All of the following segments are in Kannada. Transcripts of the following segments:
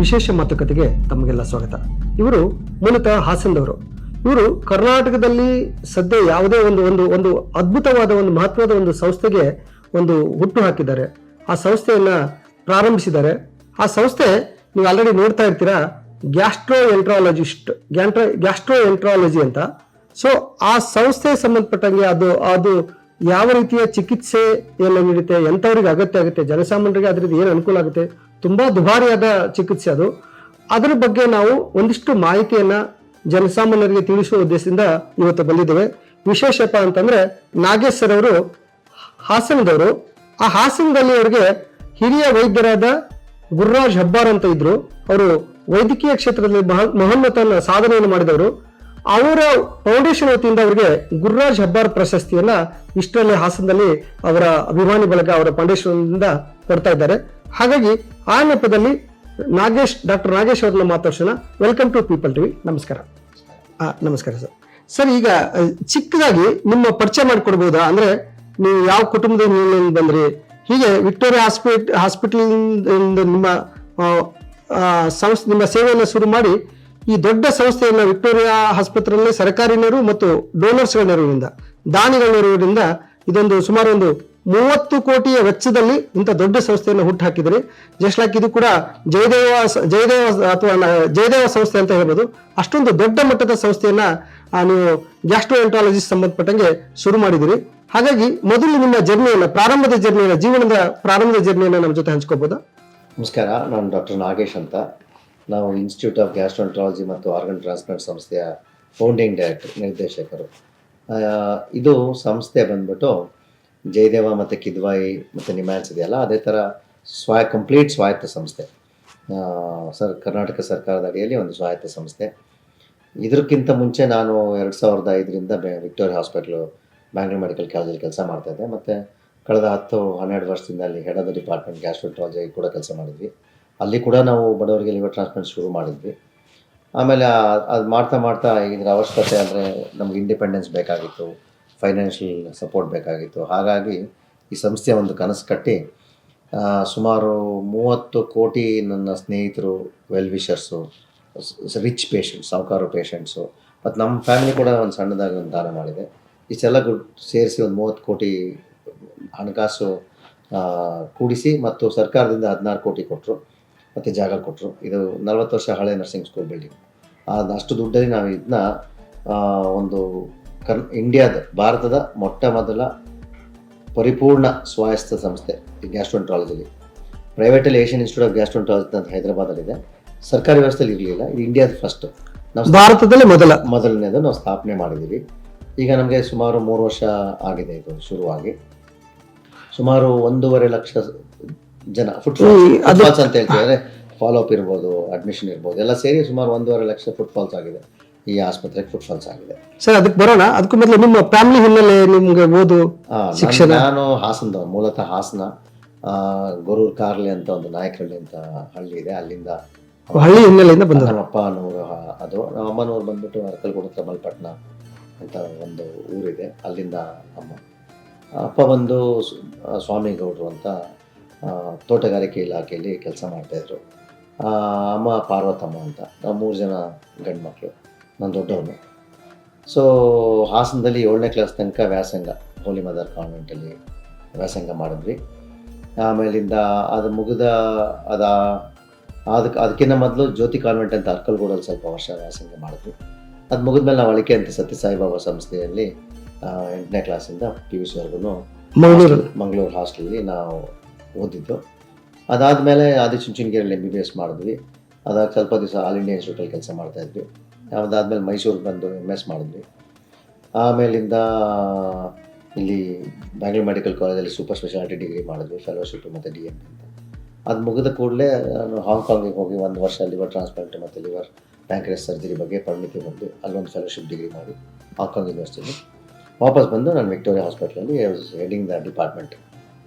ವಿಶೇಷ ಮಾತುಕತೆಗೆ ತಮಗೆಲ್ಲ ಸ್ವಾಗತ. ಇವರು ಮೂಲತಃ ಹಾಸನದವರು. ಇವರು ಕರ್ನಾಟಕದಲ್ಲಿ ಸದ್ಯ ಯಾವುದೇ ಒಂದು ಒಂದು ಒಂದು ಅದ್ಭುತವಾದ ಒಂದು ಮಹತ್ವದ ಒಂದು ಸಂಸ್ಥೆಗೆ ಒಂದು ಹುಟ್ಟು ಹಾಕಿದ್ದಾರೆ. ಆ ಸಂಸ್ಥೆಯನ್ನ ಪ್ರಾರಂಭಿಸಿದ್ದಾರೆ. ಆ ಸಂಸ್ಥೆ ನೀವು ಆಲ್ರೆಡಿ ನೋಡ್ತಾ ಇರ್ತೀರಾ ಗ್ಯಾಸ್ಟ್ರೋ ಎಂಟ್ರಾಲಜಿಸ್ಟ್ ಗ್ಯಾಂಟ್ರ ಗ್ಯಾಸ್ಟ್ರೋ ಎಂಟ್ರಾಲಜಿ ಅಂತ. ಸೊ ಆ ಸಂಸ್ಥೆ ಸಂಬಂಧಪಟ್ಟಂಗೆ ಅದು ಅದು ಯಾವ ರೀತಿಯ ಚಿಕಿತ್ಸೆ ಎಲ್ಲ ನೀಡುತ್ತೆ, ಎಂಥವ್ರಿಗೆ ಅಗತ್ಯ ಆಗುತ್ತೆ, ಜನಸಾಮಾನ್ಯರಿಗೆ ಅದರಿಂದ ಏನು ಅನುಕೂಲ ಆಗುತ್ತೆ ತುಂಬಾ ದುಬಾರಿಯಾದ ಚಿಕಿತ್ಸೆ ಅದು. ಅದರ ಬಗ್ಗೆ ನಾವು ಒಂದಿಷ್ಟು ಮಾಹಿತಿಯನ್ನ ಜನಸಾಮಾನ್ಯರಿಗೆ ತಿಳಿಸುವ ಉದ್ದೇಶದಿಂದ ಇವತ್ತು ಬಂದಿದ್ದೇವೆ. ವಿಶೇಷಪ್ಪ ಅಂತಂದ್ರೆ ನಾಗೇಶ್ ಸರ್ ಅವರು ಹಾಸನದವರು. ಆ ಹಾಸನದಲ್ಲಿ ಅವರಿಗೆ ಹಿರಿಯ ವೈದ್ಯರಾದ ಗುರುರಾಜ್ ಹಬ್ಬಾರ್ ಅಂತ ಇದ್ರು. ಅವರು ವೈದ್ಯಕೀಯ ಕ್ಷೇತ್ರದಲ್ಲಿ ಮಹ- ಮಹೋನ್ನತ ಸಾಧನೆಯನ್ನು ಮಾಡಿದವರು. ಅವರ ಫೌಂಡೇಶನ್ ವತಿಯಿಂದ ಅವರಿಗೆ ಗುರುರಾಜ್ ಹಬ್ಬಾರ್ ಪ್ರಶಸ್ತಿಯನ್ನ ಇಷ್ಟರಲ್ಲಿ ಹಾಸನದಲ್ಲಿ ಅವರ ಅಭಿಮಾನಿ ಬಳಗ ಅವರ ಫೌಂಡೇಶನ್ ಕೊಡ್ತಾ ಇದ್ದಾರೆ. ಹಾಗಾಗಿ ಆ ನೆಪದಲ್ಲಿ ನಾಗೇಶ್, ಡಾಕ್ಟರ್ ನಾಗೇಶ್ ಅವ್ರನ್ನ ಮಾತಾಡ್ಸೋಣ. ವೆಲ್ಕಮ್ ಟು ಪೀಪಲ್ ಟಿವಿ ನಮಸ್ಕಾರ. ನಮಸ್ಕಾರ ಸರ್. ಸರ್, ಈಗ ಚಿಕ್ಕದಾಗಿ ನಿಮ್ಮ ಪರಿಚಯ ಮಾಡಿಕೊಡ್ಬೋದಾ? ಅಂದ್ರೆ ನೀವು ಯಾವ ಕುಟುಂಬದಿಂದ ಬಂದ್ರಿ? ಹೀಗೆ ವಿಕ್ಟೋರಿಯಾ ಹಾಸ್ಪಿಟ್ ಹಾಸ್ಪಿಟಲ್ ನಿಮ್ಮ ಸಂಸ್ಥೆ, ನಿಮ್ಮ ಸೇವೆಯನ್ನು ಶುರು ಮಾಡಿ ಈ ದೊಡ್ಡ ಸಂಸ್ಥೆಯನ್ನು ವಿಕ್ಟೋರಿಯಾ ಆಸ್ಪತ್ರೆಯಲ್ಲಿ ಸರ್ಕಾರಿ ನೆರವು ಮತ್ತು ಡೋನರ್ಸ್ಗಳ ನೆರವಿನಿಂದ, ದಾನಿಗಳ ನೆರವಿನಿಂದ ಇದೊಂದು ಸುಮಾರು ಒಂದು ಮೂವತ್ತು ಕೋಟಿಯ ವೆಚ್ಚದಲ್ಲಿ ಇಂಥ ದೊಡ್ಡ ಸಂಸ್ಥೆಯನ್ನು ಹುಟ್ಟು ಹಾಕಿದರೆ, ಜಸ್ಟ್ ಲೈಕ್ ಇದು ಕೂಡ ಜಯದೇವ ಜಯದೇವ ಅಥವಾ ಜಯದೇವ ಸಂಸ್ಥೆ ಅಂತ ಹೇಳ್ಬೋದು. ಅಷ್ಟೊಂದು ದೊಡ್ಡ ಮಟ್ಟದ ಸಂಸ್ಥೆಯನ್ನ ನಾನು ನೀವು ಗ್ಯಾಸ್ಟ್ರೋಎಂಟಾಲಜಿಸ್ಟ್ ಸಂಬಂಧಪಟ್ಟಂಗೆ ಶುರು ಮಾಡಿದಿರಿ. ಹಾಗಾಗಿ ಮೊದಲು ನಿಮ್ಮ ಜರ್ನಿಯನ್ನ, ಪ್ರಾರಂಭದ ಜರ್ನಿಯನ್ನ, ಜೀವನದ ಪ್ರಾರಂಭದ ಜರ್ನಿಯನ್ನ ನಮ್ಮ ಜೊತೆ ಹಂಚ್ಕೋಬೋದಾ ನಮಸ್ಕಾರ, ನಾನು ಡಾಕ್ಟರ್ ನಾಗೇಶ್ ಅಂತ. ನಾವು ಇನ್ಸ್ಟಿಟ್ಯೂಟ್ ಆಫ್ ಗ್ಯಾಸ್ಟ್ರೋಂಟ್ರಾಲಜಿ ಮತ್ತು ಆರ್ಗನ್ ಟ್ರಾನ್ಸ್ಪ್ಲಾಂಟ್ ಸಂಸ್ಥೆಯ ಫೌಂಡಿಂಗ್ ಡೈರೆಕ್ಟರ್ ನಿರ್ದೇಶಕರು. ಇದು ಸಂಸ್ಥೆ ಬಂದ್ಬಿಟ್ಟು ಜಯದೇವ ಮತ್ತು ಕಿದ್ವಾಯಿ ಮತ್ತು ನಿಮ್ಯಾನ್ಸ್ ಇದೆಯಲ್ಲ, ಅದೇ ಥರ ಸ್ವಾಯ ಕಂಪ್ಲೀಟ್ ಸ್ವಾಯತ್ತ ಸಂಸ್ಥೆ. ಸರ್, ಕರ್ನಾಟಕ ಸರ್ಕಾರದ ಅಡಿಯಲ್ಲಿ ಒಂದು ಸ್ವಾಯತ್ತ ಸಂಸ್ಥೆ. ಇದಕ್ಕಿಂತ ಮುಂಚೆ ನಾನು ಎರಡು ಸಾವಿರದ ಐದರಿಂದ ಬೆ, ವಿಕ್ಟೋರಿಯಾ ಹಾಸ್ಪಿಟ್ಲು, ಬ್ಯಾಂಗ್ಳೂರ್ ಮೆಡಿಕಲ್ ಕಾಲೇಜಲ್ಲಿ ಕೆಲಸ ಮಾಡ್ತಾಯಿದ್ದೆ ಮತ್ತು ಕಳೆದ ಹತ್ತು, ಹನ್ನೆರಡು ವರ್ಷದಿಂದ ಅಲ್ಲಿ head of the department gastroenterology ಕೂಡ ಕೆಲಸ ಮಾಡಿದ್ವಿ. ಅಲ್ಲಿ ಕೂಡ ನಾವು ಬಡವರಿಗೆ ಲಿವರ್ ಟ್ರಾನ್ಸ್ಪ್ಲಾಂಟ್ ಶುರು ಮಾಡಿದ್ವಿ. ಆಮೇಲೆ ಅದು ಮಾಡ್ತಾ ಮಾಡ್ತಾ ಇದರ ಅವಶ್ಯಕತೆ ಅಂದರೆ ನಮ್ಗೆ ಇಂಡಿಪೆಂಡೆನ್ಸ್ ಬೇಕಾಗಿತ್ತು. ಫೈನಾನ್ಷಿಯಲ್ ಸಪೋರ್ಟ್ ಬೇಕಾಗಿತ್ತು. ಹಾಗಾಗಿ ಈ ಸಂಸ್ಥೆ ಒಂದು ಕನಸು ಕಟ್ಟಿ ಸುಮಾರು ಮೂವತ್ತು ಕೋಟಿ ನನ್ನ ಸ್ನೇಹಿತರು ವೆಲ್ ವಿಷರ್ಸು ರಿಚ್ ಪೇಷಂಟ್ಸ್ ಸಾಹುಕಾರ ಪೇಷಂಟ್ಸು ಮತ್ತು ನಮ್ಮ ಫ್ಯಾಮಿಲಿ ಕೂಡ ಒಂದು ಸಣ್ಣದಾಗಿ ಒಂದು ದಾನ ಮಾಡಿದೆ. ಇಷ್ಟೆಲ್ಲ ಗುಡ್, ಸೇರಿಸಿ ಒಂದು ಮೂವತ್ತು ಕೋಟಿ ಹಣಕಾಸು ಕೂಡಿಸಿ ಮತ್ತು ಸರ್ಕಾರದಿಂದ ಹದಿನಾರು ಕೋಟಿ ಕೊಟ್ಟರು ಮತ್ತು ಜಾಗ ಕೊಟ್ಟರು ಇದು ನಲವತ್ತು ವರ್ಷ ಹಳೆ ನರ್ಸಿಂಗ್ ಸ್ಕೂಲ್ ಬಿಲ್ಡಿಂಗ್ ಅಷ್ಟು ದುಡ್ಡಲ್ಲಿ ನಾವು ಇದನ್ನ ಒಂದು ಕರ್ ಇಂಡಿಯಾದ ಭಾರತದ ಮೊಟ್ಟ ಮೊದಲ ಪರಿಪೂರ್ಣ ಸ್ವಾಯಸ್ತ ಸಂಸ್ಥೆ ಈ ಗ್ಯಾಸ್ಟ್ರೋಂಟ್ರಾಲಜಿಲಿ ಪ್ರೈವೇಟಲ್ಲಿ ಏಷ್ಯನ್ ಇನ್ಸ್ಟಿಟ್ಯೂಟ್ ಆಫ್ ಗ್ಯಾಸ್ಟ್ರೋಂಟ್ರಾಲಜಿ ಅಂತ ಹೈದರಾಬಾದಲ್ಲಿದೆ. ಸರ್ಕಾರಿ ವ್ಯವಸ್ಥೆಯಲ್ಲಿ ಇರಲಿಲ್ಲ ಇದು ಇಂಡಿಯಾದ ಫಸ್ಟ್ ನಾವು ಭಾರತದಲ್ಲೇ ಮೊದಲ. ಮೊದಲನೇದು ನಾವು ಸ್ಥಾಪನೆ ಮಾಡಿದ್ದೀವಿ ಈಗ ನಮಗೆ ಸುಮಾರು ಮೂರು ವರ್ಷ ಆಗಿದೆ ಇದು ಶುರುವಾಗಿ. ಸುಮಾರು ಒಂದೂವರೆ ಲಕ್ಷ ಜನ ಫುಟ್ ಈ ಫಾಲ್ಸ್ ಅಂತ ಹೇಳ್ತೀವಿ ಅಂದರೆ ಫಾಲೋ ಅಪ್ ಇರ್ಬೋದು ಅಡ್ಮಿಷನ್ ಇರ್ಬೋದು ಎಲ್ಲ ಸೇರಿ ಸುಮಾರು ಒಂದೂವರೆ ಲಕ್ಷ ಫುಟ್ ಫಾಲ್ಸ್ ಆಗಿದೆ. ಈ ಆಸ್ಪತ್ರೆ ಫಾಲ್ಸ್ ಆಗಿದೆ. ಸರ್ ಅದಕ್ಕೆ ಬರೋಣ. ಅದಕ್ಕೂ ಮೊದಲು ನಿಮ್ಮ ಫ್ಯಾಮಿಲಿ ಹಿನ್ನೆಲೆ ನಿಮ್ಗೆ ಓದು ಆ, ನಾನ್- ಶಿಕ್ಷಣ? ನಾನು ಹಾಸನದ ಮೂಲತಃ ಹಾಸನ. ಆ, ಗೊರೂರು ಕಾರ್ಲಿ ಅಂತ ಒಂದು ನಾಯಕಹಳ್ಳಿ ಅಂತ ಹಳ್ಳಿ ಇದೆ. ಅಲ್ಲಿಂದ ಹಳ್ಳಿ ಹಿನ್ನೆಲೆಯಿಂದ ಬಂದ ನಮ್ಮ ಅಪ್ಪನೂರು ಆ- ಅದು ನಮ್ಮ ಅಮ್ಮನವ್ರು ಬಂದ್ಬಿಟ್ಟು ಅರಕಲ್ಗೂಡು ಹತ್ರ ಮಲ್ಪಟ್ನ ಅಂತ ಒಂದು ಊರಿದೆ. ಅಲ್ಲಿಂದ ಅಮ್ಮ ಅಪ್ಪ ಬಂದು ಸ್- ಆ, ಸ್ವಾಮಿಗೌಡರು ಅಂತ ಆ, ತೋಟಗಾರಿಕೆ ಇಲಾಖೆಯಲ್ಲಿ ಕೆಲಸ ಮಾಡ್ತಾಯಿದ್ರು ಅಮ್ಮ ಪಾರ್ವತಮ್ಮ ಅಂತ. ನಾವು ಮೂರು ಜನ ಗಂಡು ಮಕ್ಕಳು ನಾನು ದೊಡ್ಡವನು ಸೊ ಹಾಸನದಲ್ಲಿ ಏಳನೇ ಕ್ಲಾಸ್ ತನಕ ವ್ಯಾಸಂಗ ಹೋಲಿ ಮದರ್ ಕಾನ್ವೆಂಟಲ್ಲಿ ವ್ಯಾಸಂಗ ಮಾಡಿದ್ವಿ. ಆಮೇಲಿಂದ ಅದು ಮುಗಿದ ಅದ ಅದಕ್ಕೆ ಅದಕ್ಕಿಂತ ಮೊದಲು ಜ್ಯೋತಿ ಕಾನ್ವೆಂಟ್ ಅಂತ ಅರ್ಕಲ್ಗೂಡಲ್ಲಿ ಸ್ವಲ್ಪ ವರ್ಷ ವ್ಯಾಸಂಗ ಮಾಡಿದ್ವಿ. ಅದು ಮುಗಿದ್ಮೇಲೆ ನಾವು ಅಳಿಕೆ ಅಂತ ಸತ್ಯ ಸಾಯಿಬಾಬಾ ಸಂಸ್ಥೆಯಲ್ಲಿ ಎಂಟನೇ ಕ್ಲಾಸಿಂದ ಪಿ ವಿ ಸಿವರೆಗೂ ಮಂಗಳೂರು. ಮಂಗಳೂರು ಹಾಸ್ಟೆಲಲ್ಲಿ ನಾವು ಓದಿದ್ದು. ಅದಾದಮೇಲೆ ಆದಿಚುಂಚನಗಿರಿಯಲ್ಲಿ ಎಂ ಬಿ ಬಿ ಎಸ್ ಮಾಡಿದ್ವಿ. ಅದಾದ ಸ್ವಲ್ಪ ದಿವಸ ಆಲ್ ಇಂಡಿಯಾ ಇನ್ಸ್ಟಿಟ್ಯೂಟಲ್ಲಿ ಕೆಲಸ ಮಾಡ್ತಾಯಿದ್ವಿ ಅದಾದಮೇಲೆ ಮೈಸೂರಿಗೆ ಬಂದು ಎಂ ಎಸ್ ಮಾಡಿದ್ವಿ. ಆಮೇಲಿಂದ ಇಲ್ಲಿ ಬ್ಯಾಂಗ್ಳೂರ್ ಮೆಡಿಕಲ್ ಕಾಲೇಜಲ್ಲಿ ಸೂಪರ್ ಸ್ಪೆಷಾಲಿಟಿ ಡಿಗ್ರಿ ಮಾಡಿದ್ವಿ ಫೆಲೋಶಿಪ್ ಮತ್ತು ಡಿ ಎಂ ಅಂತ. ಅದು ಮುಗಿದ ಕೂಡಲೇ ನಾನು ಹಾಂಗ್ಕಾಂಗಿಗೆ ಹೋಗಿ ಒಂದು ವರ್ಷ ಲಿವರ್ ಟ್ರಾನ್ಸ್ಪ್ಲಾಂಟ್ ಮತ್ತು ಲಿವರ್ ಪ್ಯಾಂಕ್ರೆಸ್ ಸರ್ಜರಿ ಬಗ್ಗೆ ಪರಿಣಿತಿ ಬಂದು ಅಲ್ಲೊಂದು ಫೆಲೋಶಿಪ್ ಡಿಗ್ರಿ ಮಾಡಿ ಹಾಂಗ್ಕಾಂಗ್ ಯೂನಿವರ್ಸಿಟಿ ವಾಪಸ್ ಬಂದು ನಾನು ವಿಕ್ಟೋರಿಯಾ ಹಾಸ್ಪಿಟ್ಲಲ್ಲಿ heading the department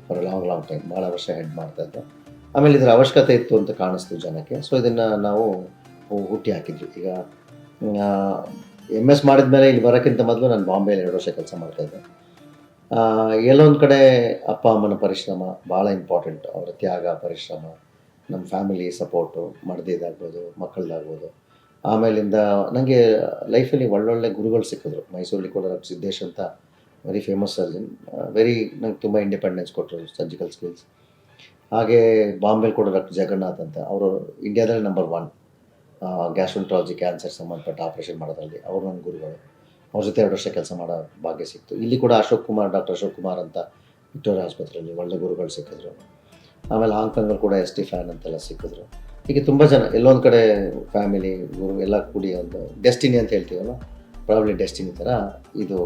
for long long time ಭಾಳ ವರ್ಷ ಹೆಡ್ ಮಾಡ್ತಾ ಇದ್ದೆ. ಆಮೇಲೆ ಇದರ ಅವಶ್ಯಕತೆ ಇತ್ತು ಅಂತ ಕಾಣಿಸ್ತು ಜನಕ್ಕೆ. ಸೊ ಇದನ್ನು ನಾವು ಹುಟ್ಟಿ ಹಾಕಿದ್ವಿ. ಈಗ ಎಂ ಎಸ್ ಮಾಡಿದ್ಮೇಲೆ ಇಲ್ಲಿ ಬರೋಕ್ಕಿಂತ ಮೊದಲು ನಾನು ಬಾಂಬೆಯಲ್ಲಿ ಎರಡು ವರ್ಷ ಕೆಲಸ ಮಾಡ್ತಾಯಿದ್ದೆ ಎಲ್ಲೊಂದು ಕಡೆ ಅಪ್ಪ, ಅಮ್ಮನ ಪರಿಶ್ರಮ, ಭಾಳ ಇಂಪಾರ್ಟೆಂಟ್ ಅವರ ತ್ಯಾಗ, ಪರಿಶ್ರಮ ನಮ್ಮ ಫ್ಯಾಮಿಲಿ ಸಪೋರ್ಟು ಮಡ್ದಿದ್ದಾಗ್ಬೋದು ಮಕ್ಕಳದಾಗ್ಬೋದು. ಆಮೇಲಿಂದ ನನಗೆ ಲೈಫಲ್ಲಿ ಒಳ್ಳೊಳ್ಳೆ ಗುರುಗಳು ಸಿಕ್ಕಿದ್ರು. ಮೈಸೂರಲ್ಲಿ ಕೂಡ ಸಿದ್ದೇಶ್ ಅಂತ ವೆರಿ ಫೇಮಸ್ ಸರ್ಜನ್ ವೆರಿ ನಂಗೆ ತುಂಬ ಇಂಡಿಪೆಂಡೆನ್ಸ್ ಕೊಟ್ಟರು ಸರ್ಜಿಕಲ್ ಸ್ಕಿಲ್ಸ್ ಹಾಗೆ ಬಾಂಬೆಲಿ ಕೂಡ ಡಾಕ್ಟರ್ ಜಗನ್ನಾಥ್ ಅಂತ. ಅವರು ಇಂಡಿಯಾದಲ್ಲಿ ನಂಬರ್ ಒನ್ ಗ್ಯಾಸ್ಟ್ರೋಂಟ್ರಾಲಜಿ ಕ್ಯಾನ್ಸರ್ ಸಂಬಂಧಪಟ್ಟ ಆಪರೇಷನ್ ಮಾಡೋದ್ರಲ್ಲಿ ಅವರು ನನ್ನ ಗುರುಗಳು. ಅವ್ರ ಜೊತೆ ಎರಡು ವರ್ಷ ಕೆಲಸ ಮಾಡೋ ಭಾಗ್ಯ ಸಿಕ್ತು. ಇಲ್ಲಿ ಕೂಡ ಅಶೋಕ್ ಕುಮಾರ್, ಡಾಕ್ಟರ್ ಅಶೋಕ್ ಕುಮಾರ್ ಅಂತ ವಿಕ್ಟೋರಿಯಾ ಆಸ್ಪತ್ರೆಯಲ್ಲಿ ಒಳ್ಳೆ ಗುರುಗಳು ಸಿಕ್ಕಿದ್ರು. ಆಮೇಲೆ ಹಾಂಗ್ಕಾಂಗಲ್ಲಿ ಕೂಡ ಎಸ್ ಟಿ ಫ್ಯಾನ್ ಅಂತೆಲ್ಲ ಸಿಕ್ಕಿದ್ರು. ಹೀಗೆ ತುಂಬ ಜನ ಎಲ್ಲೊಂದು ಕಡೆ ಫ್ಯಾಮಿಲಿ ಗುರು ಎಲ್ಲ ಕೂಡಿ ಒಂದು ಡೆಸ್ಟಿನಿ ಅಂತ ಹೇಳ್ತೀವಲ್ಲ ಪ್ರಾಬ್ಲಿ ಡೆಸ್ಟಿನಿ ಥರ ಇದು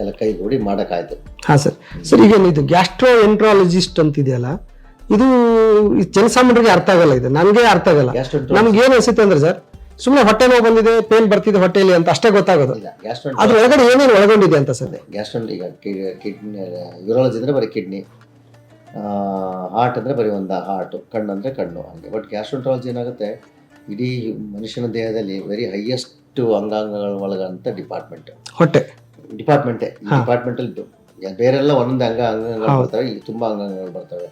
ಎಲ್ಲ ಕೈಗೂಡಿ ಮಾಡೋಕ್ಕಾಯ್ತು. ಹಾಂ ಸರ್. ಸರ್, ಈಗ ಇದು ಗ್ಯಾಸ್ಟ್ರೋ ಎಂಟ್ರಾಲಜಿಸ್ಟ್ ಅಂತ ಇದೆಯಲ್ಲ ಇದು ಜನಸಾಮಾನ್ಯರಿಗೆ ಅರ್ಥ ಆಗಲ್ಲ ಇದು. ನನಗೆ ಅರ್ಥ ಆಗಲ್ಲ. ನಮ್ಗೆ ಏನು ಅನ್ಸುತ್ತೆ ಅಂದ್ರೆ ಸರ್ ಸುಮ್ಮನೆ ಹೊಟ್ಟೆ ನೋವು ಬಂದಿದೆ ಪೇನ್ ಬರ್ತಿದೆ ಹೊಟ್ಟೆಲಿ ಅಂತ ಅಷ್ಟೇ ಗೊತ್ತಾಗೋದು. ಅದ್ರ ಒಳಗಡೆ ಏನೇನು ಒಳಗೊಂಡಿದೆ ಅಂತ ಸರ್? ಗ್ಯಾಸ್ಟ್ರೋ ಈಗ ಕಿಡ್ನಿ ಯೂರಾಲಜಿ ಅಂದ್ರೆ ಬರೀ ಕಿಡ್ನಿ ಹಾರ್ಟ್ ಅಂದರೆ ಬರೀ ಒಂದು ಹಾರ್ಟ್ ಕಣ್ಣು ಅಂದರೆ ಕಣ್ಣು ಹಾಗೆ. ಬಟ್ ಗ್ಯಾಸ್ಟ್ರೋಂಟ್ರಾಲಜಿ ಏನಾಗುತ್ತೆ ಇಡೀ ಮನುಷ್ಯನ ದೇಹದಲ್ಲಿ ವೆರಿ ಹೈಯೆಸ್ಟ್ ಅಂಗಾಂಗಗಳ ಒಳಗಂತ ಡಿಪಾರ್ಟ್ಮೆಂಟ್ ಹೊಟ್ಟೆ. ಡಿಪಾರ್ಟ್ಮೆಂಟೇ ಡಿಪಾರ್ಟ್ಮೆಂಟ್ ಅಲ್ಲಿ ಡಿಪಾರ್ಟ್ಮೆಂಟಲ್ಲಿ ಬೇರೆಲ್ಲ ಒಂದೊಂದು ಅಂಗ ಅಂಗಾಂಗಗಳು. ಬರ್ತವೆ ಇಲ್ಲಿ ತುಂಬ ಅಂಗಾಂಗಗಳು ಬರ್ತವೆ.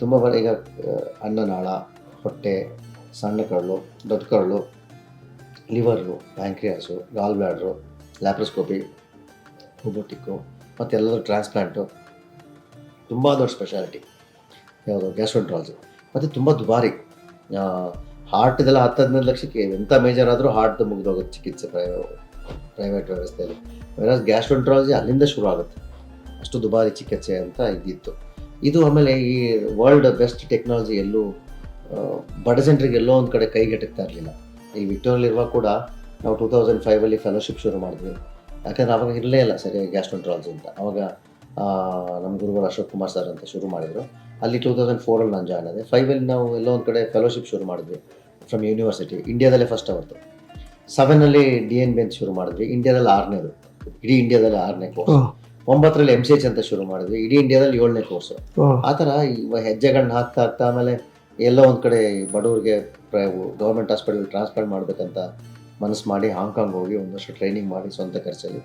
ತುಂಬ ಬರ ಈಗ ಅನ್ನನಾಳ, ಹೊಟ್ಟೆ ಸಣ್ಣ ಕರಳು ದೊಡ್ಡ ಕರಳು liver pancreas, gall bladder, laparoscopy, robotic, ಮತ್ತು ಎಲ್ಲದೂ ಟ್ರಾನ್ಸ್ಪ್ಲಾಂಟು. ತುಂಬ ದೊಡ್ಡ ಸ್ಪೆಷಾಲಿಟಿ. ಯಾವುದು? ಗ್ಯಾಸ್ಟ್ರೋಂಟ್ರಾಲಜಿ. ಮತ್ತು ತುಂಬ ದುಬಾರಿ. ಹಾರ್ಟ್ದೆಲ್ಲ ಹತ್ತು ಹದಿನೈದು ಲಕ್ಷಕ್ಕೆ ಎಂಥ ಮೇಜರ್ ಆದರೂ ಹಾರ್ಟ್ದು ಮುಗಿದೋಗುತ್ತೆ ಚಿಕಿತ್ಸೆ ಪ್ರೈ ಪ್ರೈವೇಟ್ ವ್ಯವಸ್ಥೆಯಲ್ಲಿ. ವೆರಾಸ್ ಗ್ಯಾಸ್ಟ್ರೋಂಟ್ರಾಲಜಿ ಅಲ್ಲಿಂದ ಶುರು ಆಗುತ್ತೆ. ಅಷ್ಟು ದುಬಾರಿ ಚಿಕಿತ್ಸೆ ಅಂತ ಇದ್ದಿತ್ತು. ಇದು ಆಮೇಲೆ ಈ ವರ್ಲ್ಡ್ ಬೆಸ್ಟ್ ಟೆಕ್ನಾಲಜಿ ಎಲ್ಲೂ ಬಡ ಜನರಿಗೆ ಎಲ್ಲೋ ಒಂದು ಕಡೆ ಕೈಗೆಟಕ್ತಾ ಇರಲಿಲ್ಲ. ಈ ವಿಕ್ಟೋರಿಯಲ್ಲಿರುವ ಕೂಡ ನಾವು ಟೂ ತೌಸಂಡ್ ಫೈವಲ್ಲಿ ಫೆಲೋಶಿಪ್ ಶುರು ಮಾಡಿದ್ವಿ. ಯಾಕಂದರೆ ಅವಾಗ ಇರಲೇ ಇಲ್ಲ ಸರಿಯಾಗಿ ಗ್ಯಾಸ್ಟ್ರೋಂಟ್ರಾಲಜಿ ಅಂತ. ಅವಾಗ ನಮ್ಮ ಗುರುಗಳು ಅಶೋಕ್ ಕುಮಾರ್ ಸರ್ ಅಂತ ಶುರು ಮಾಡಿದರು. ಅಲ್ಲಿ ಟೂ ತೌಸಂಡ್ ಫೋರಲ್ಲಿ ನಾನು ಜಾಯ್ನ್ ಆದೆ. ಫೈವಲ್ಲಿ ನಾವು ಎಲ್ಲೋ ಒಂದು ಕಡೆ ಫೆಲೋಶಿಪ್ ಶುರು ಮಾಡಿದ್ವಿ ಫ್ರಮ್ ಯೂನಿವರ್ಸಿಟಿ ಇಂಡಿಯಾದಲ್ಲೇ ಫಸ್ಟ್ ಅವತ್ತು. ಸೆವೆನಲ್ಲಿ ಡಿ ಎನ್ ಬಿ ಅಂತ ಶುರು ಮಾಡಿದ್ವಿ. ಇಂಡಿಯಾದಲ್ಲಿ ಆರನೇದು. ಇಡೀ ಇಂಡಿಯಾದಲ್ಲಿ ಆರನೇ ಕೋರ್ಸ್. ಒಂಬತ್ತರಲ್ಲಿ ಎಂ ಸಿ ಎಚ್ ಅಂತ ಶುರು ಮಾಡಿದ್ವಿ. ಇಡೀ ಇಂಡಿಯಾದಲ್ಲಿ ಏಳನೇ ಕೋರ್ಸ್. ಆ ಥರ ಹೆಜ್ಜೆಗಳನ್ನ ಹಾಕ್ತಾ ಹಾಕ್ತಾ ಆಮೇಲೆ ಎಲ್ಲೋ ಒಂದು ಕಡೆ ಬಡವರಿಗೆ ಗೌರ್ಮೆಂಟ್ ಹಾಸ್ಪಿಟಲ್ ಟ್ರಾನ್ಸ್ಫರ್ ಮಾಡಬೇಕಂತ ಮನಸ್ಸು ಮಾಡಿ ಹಾಂಗ್ಕಾಂಗ್ ಹೋಗಿ ಒಂದಷ್ಟು ವರ್ಷ ಟ್ರೈನಿಂಗ್ ಮಾಡಿ ಸ್ವಂತ ಖರ್ಚಲ್ಲಿ